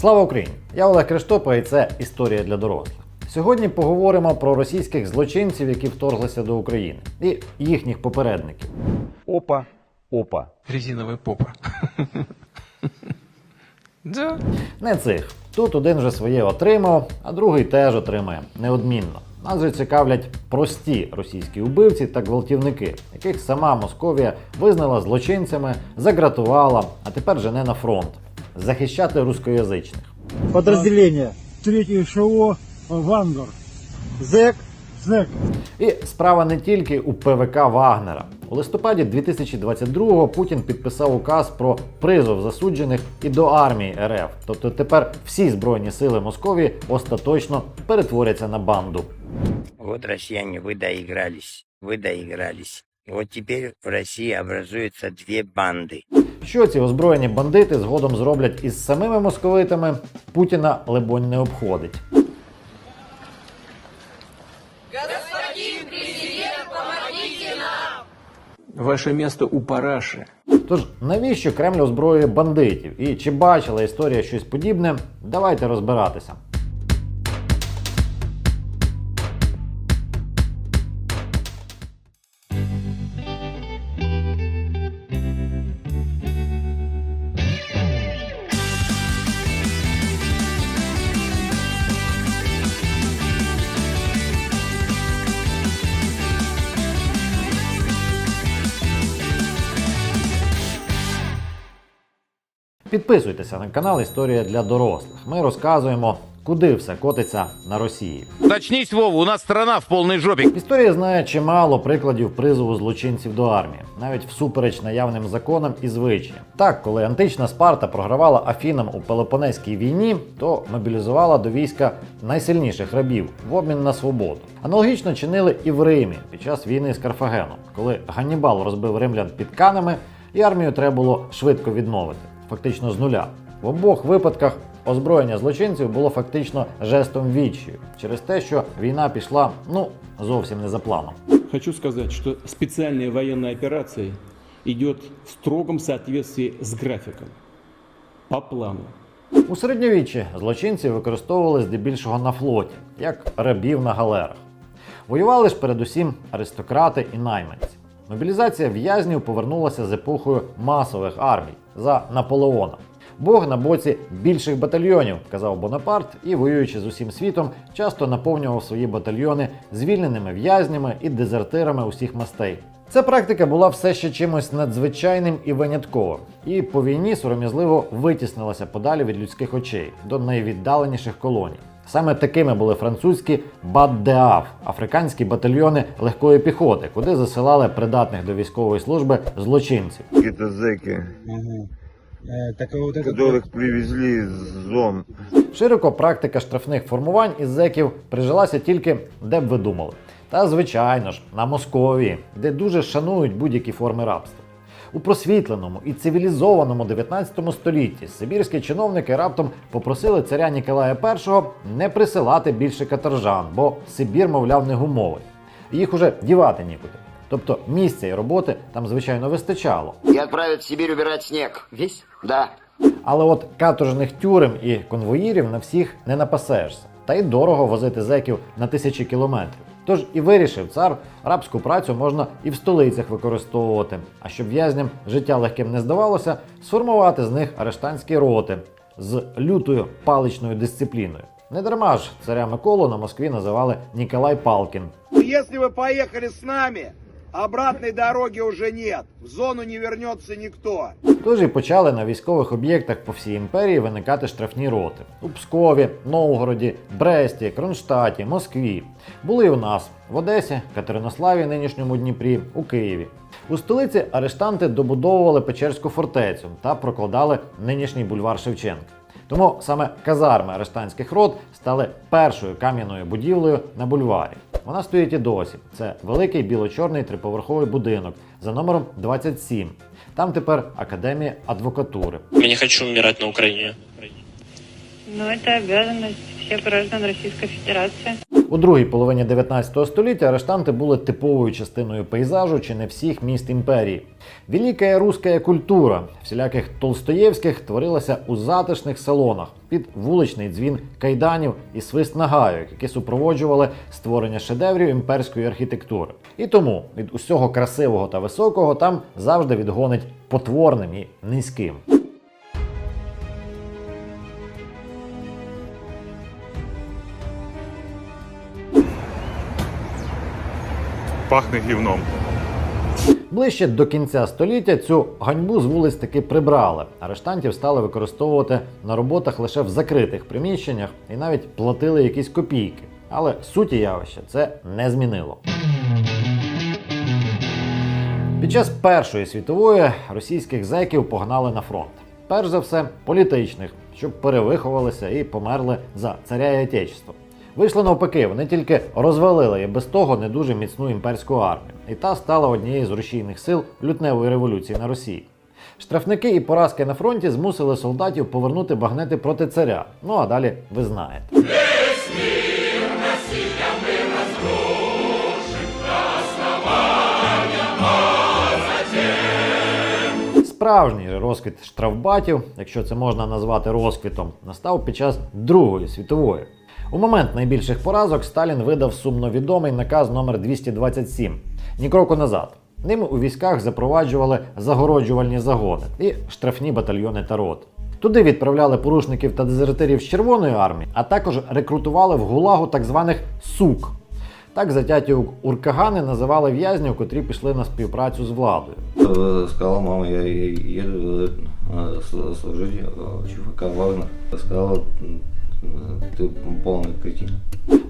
Слава Україні! Я Олег Криштопа і це історія для дорослих. Сьогодні поговоримо про російських злочинців, які вторглися до України, і їхніх попередників. Опа, опа. Резиновая попа. Да. Не цих. Тут один вже своє отримав, а другий теж отримає неодмінно. Нас же цікавлять прості російські убивці та гвалтівники, яких сама Московія визнала злочинцями, загратувала, а тепер жене на фронт захищати рускоязичних. подразделение. Третье ШО «Вангар». ЗЭК, ЗЭК. І справа не тільки у ПВК Вагнера. У листопаді 2022-го Путін підписав указ про призов засуджених і до армії РФ. Тобто тепер всі збройні сили Московії остаточно перетворяться на банду. Вот россияне, вы доигрались, вы доигрались. И вот теперь в России образуются две банды. Що ці озброєні бандити згодом зроблять із самими московитами, Путіна либонь не обходить. Ваше место у параши. Тож навіщо Кремль озброює бандитів? І чи бачила історія щось подібне? Давайте розбиратися. Підписуйтеся на канал Історія для дорослих. Ми розказуємо, куди все котиться на Росії. Очнись, Вова, у нас страна в полной жопе. Історія знає чимало прикладів призову злочинців до армії, навіть всупереч наявним законам і звичаям. Так, коли антична Спарта програвала Афінам у Пелопонезькій війні, то мобілізувала до війська найсильніших рабів в обмін на свободу. Аналогічно чинили і в Римі під час війни з Карфагеном, коли Ганнібал розбив римлян під канами, і армію треба було швидко відновити, фактично з нуля. В обох випадках озброєння злочинців було фактично жестом відчаю через те, що війна пішла ну зовсім не за планом. Хочу сказать, что специальная военная операция идет в строгом соответствии с графиком, по плану. У середньовіччі злочинці використовували здебільшого на флоті, як рабів на галерах. Воювали ж передусім аристократи і найманці. Мобілізація в'язнів повернулася з епохою масових армій за Наполеона. Бог на боці більших батальйонів, казав Бонапарт, і воюючи з усім світом, часто наповнював свої батальйони звільненими в'язнями і дезертирами усіх мастей. Ця практика була все ще чимось надзвичайним і винятковим, і по війні сором'язливо витіснилася подалі від людських очей до найвіддаленіших колоній. Саме такими були французькі Бат-де-Аф, африканські батальйони легкої піхоти, куди засилали придатних до військової служби злочинців. Это зэки, Э, так вот это... которых привезли из зон. Широко практика штрафних формувань із зеків прижилася тільки де б ви думали. Та звичайно ж, на Московії, де дуже шанують будь-які форми рабства. У просвітленому і цивілізованому 19 столітті сибірські чиновники раптом попросили царя Ніколая І не присилати більше каторжан, бо Сибір, мовляв, не гумовий. Їх уже дівати нікуди. Тобто місця і роботи там, звичайно, вистачало. И отправят в Сибирь убирать снег. Весь? Да. Але от каторжних тюрем і конвоїрів на всіх не напасешся, та й дорого возити зеків на тисячі кілометрів. Тож і вирішив цар, рабську працю можна і в столицях використовувати. А щоб в'язням життя легким не здавалося, сформувати з них арештанські роти з лютою паличною дисципліною. Не дарма ж царя Миколу на Москві називали Ніколай Палкін. Якщо ви поїхали з нами, обратной дороги уже нет. В зону не вернется никто. Тож і почали на військових об'єктах по всій імперії виникати штрафні роти у Пскові, Новгороді, Бресті, Кронштадті, Москві. Були і у нас в Одесі, Катеринославі, нинішньому Дніпрі, у Києві. У столиці арештанти добудовували Печерську фортецю та прокладали нинішній бульвар Шевченка. Тому саме казарми арештантських рот стали першою кам'яною будівлею на бульварі. Вона стоїть і досі. Це великий біло-чорний триповерховий будинок за номером 27. Там тепер академія адвокатури. Я не хочу вмирати на Україні. Ну, це обов'язаність всіх граждан Російської Федерации. У другій половині 19 століття арештанти були типовою частиною пейзажу чи не всіх міст імперії. Велика руська культура всіляких толстоєвських творилася у затишних салонах під вуличний дзвін кайданів і свист нагайок, які супроводжували створення шедеврів імперської архітектури. І тому від усього красивого та високого там завжди відгонить потворним і низьким. Пахне гівном. Ближче до кінця століття цю ганьбу з вулиць таки прибрали. Арештантів стали використовувати на роботах лише в закритих приміщеннях і навіть платили якісь копійки. Але суті явища це не змінило. Під час Першої світової російських зеків погнали на фронт. Перш за все, політичних, щоб перевиховалися і померли за царя і отечество. Вийшло навпаки, вони тільки розвалили і без того не дуже міцну імперську армію, і та стала однією з рушійних сил лютневої революції на Росії. Штрафники і поразки на фронті змусили солдатів повернути багнети проти царя. Ну а далі ви знаєте. Справжній розквіт штрафбатів, якщо це можна назвати розквітом, настав під час Другої світової. У момент найбільших поразок Сталін видав сумно відомий наказ номер 227 ні кроку назад. Ними у військах запроваджували загороджувальні загони і штрафні батальйони та роти. Туди відправляли порушників та дезертирів з Червоної армії, а також рекрутували в гулагу так званих сук. Так затяті уркагани називали в'язнів, котрі пішли на співпрацю з владою. Э, Сказала, мама, я я еду э, сл- служить э, ЧВК Вагнер. Сказала, м, ты полный кретин.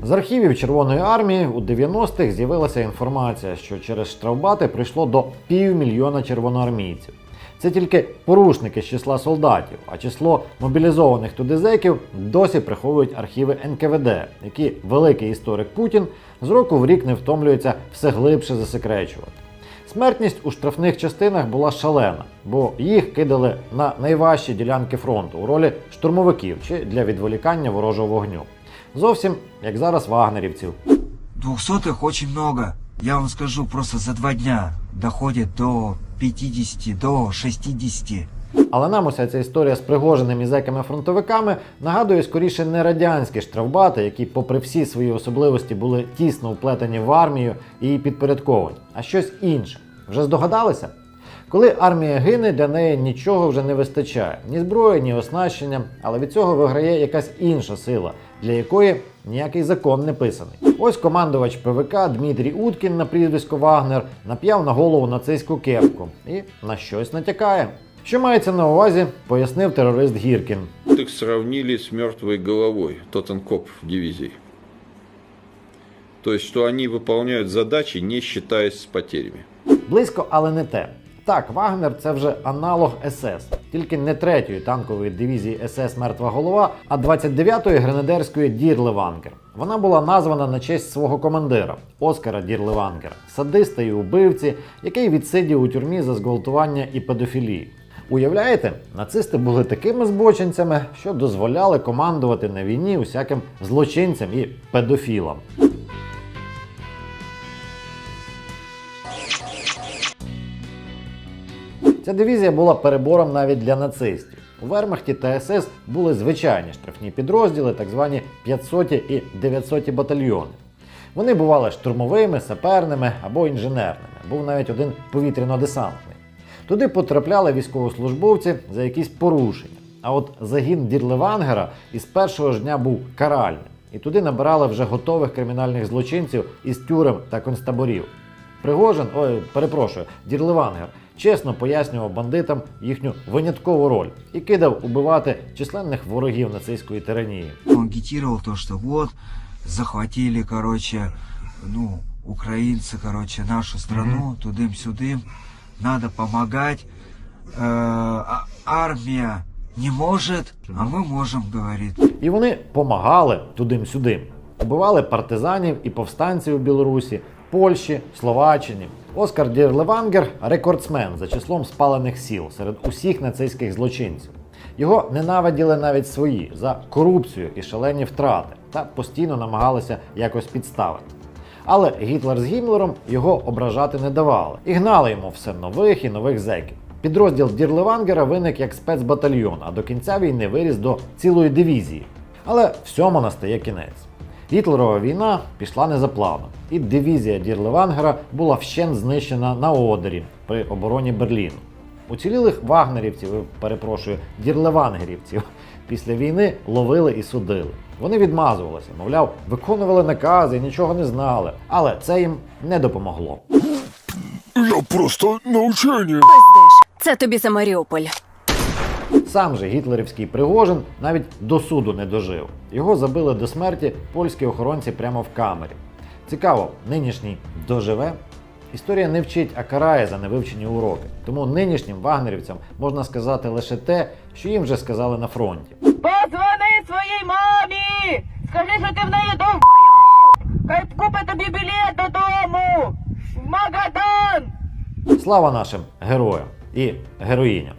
З архівів Червоної армії у 90-х з'явилася інформація, що через штрафбати прийшло до півмільйона червоноармійців. Це тільки порушники з числа солдатів, а число мобілізованих туди зеків досі приховують архіви НКВД, які великий історик Путін з року в рік не втомлюється все глибше засекречувати. Смертність у штрафних частинах була шалена, бо їх кидали на найважчі ділянки фронту у ролі штурмовиків чи для відволікання ворожого вогню. Зовсім як зараз вагнерівців. Двухсотых очень много. Я вам скажу, просто за два дня доходит до 50, до 60. Але нам уся ця історія з пригоженими зеками-фронтовиками нагадує скоріше не радянські штрафбати, які, попри всі свої особливості, були тісно вплетені в армію і підпорядковані, а щось інше. Вже здогадалися? Коли армія гине, для неї нічого вже не вистачає ні зброї, ні оснащення, але від цього виграє якась інша сила, для якої ніякий закон не писаний. Ось командувач ПВК Дмитрій Уткін на прізвисько Вагнер нап'яв на голову нацистську кепку і на щось натякає. Що мається на увазі, пояснив терорист Гіркін. Их сравнили с мертвой головой, Тоттенкоп в дивизии. То есть, что они выполняют задачи, не считаясь с потерями. Близько, але не те. Так, Вагнер це вже аналог СС, тільки не третьої танкової дивізії СС Мертва голова, а 29-ї гренадерської Дірлевангер. Вона була названа на честь свого командира Оскара Дірлевангера, садиста і убивці, який відсидів у тюрмі за зґвалтування і педофілію. Уявляєте, нацисти були такими збочинцями, що дозволяли командувати на війні усяким злочинцям і педофілам. Ця дивізія була перебором навіть для нацистів. У Вермахті та СС були звичайні штрафні підрозділи, так звані 500 і 900 батальйони. Вони бували штурмовими, саперними або інженерними. Був навіть один повітряно-десантний. Туди потрапляли військовослужбовці за якісь порушення. А от загін Дірлевангера із першого ж дня був каральним. І туди набирали вже готових кримінальних злочинців із тюрем та концтаборів. Пригожин, ой, перепрошую, Дірлевангер чесно пояснював бандитам їхню виняткову роль і кидав убивати численних ворогів нацистської тиранії. Он агитировал то, что вот, захватили, короче, ну, украинцы, короче, нашу страну, тудым-сюдым, надо помогать. Э, а- армия не может, а мы можем, говорит. І вони помагали тудим-сюдим. Убивали партизанів і повстанців у Білорусі, Польщі, Словаччині. Оскар Дірлевангер рекордсмен за числом спалених сіл серед усіх нацистських злочинців. Його ненавиділи навіть свої за корупцію і шалені втрати. та постійно намагалися якось підставити. Але Гітлер з Гіммлером його ображати не давали і гнали йому все нових і нових зеків. Підрозділ Дірлевангера виник як спецбатальйон, а до кінця війни виріс до цілої дивізії. Але всьому настає кінець. Гітлерова війна пішла не за планом, і дивізія Дірлевангера була вщент знищена на Одері при обороні Берліну. Уцілілих вагнерівців, е, перепрошую, дірлевангерівців після війни ловили і судили. Вони відмазувалися, мовляв, виконували накази і нічого не знали, але це їм не допомогло. Я просто навчання. Це тобі за Маріуполь. Сам же гітлерівський Пригожин навіть до суду не дожив. Його забили до смерті польські охоронці прямо в камері. Цікаво, нинішній доживе? Історія не вчить, а карає за невивчені уроки. Тому нинішнім вагнерівцям можна сказати лише те, що їм вже сказали на фронті. Позвони своїй мамі! Скажи, що ти в неї довбою! Хай купить тобі білет додому! В Магадан! Слава нашим героям і героїням!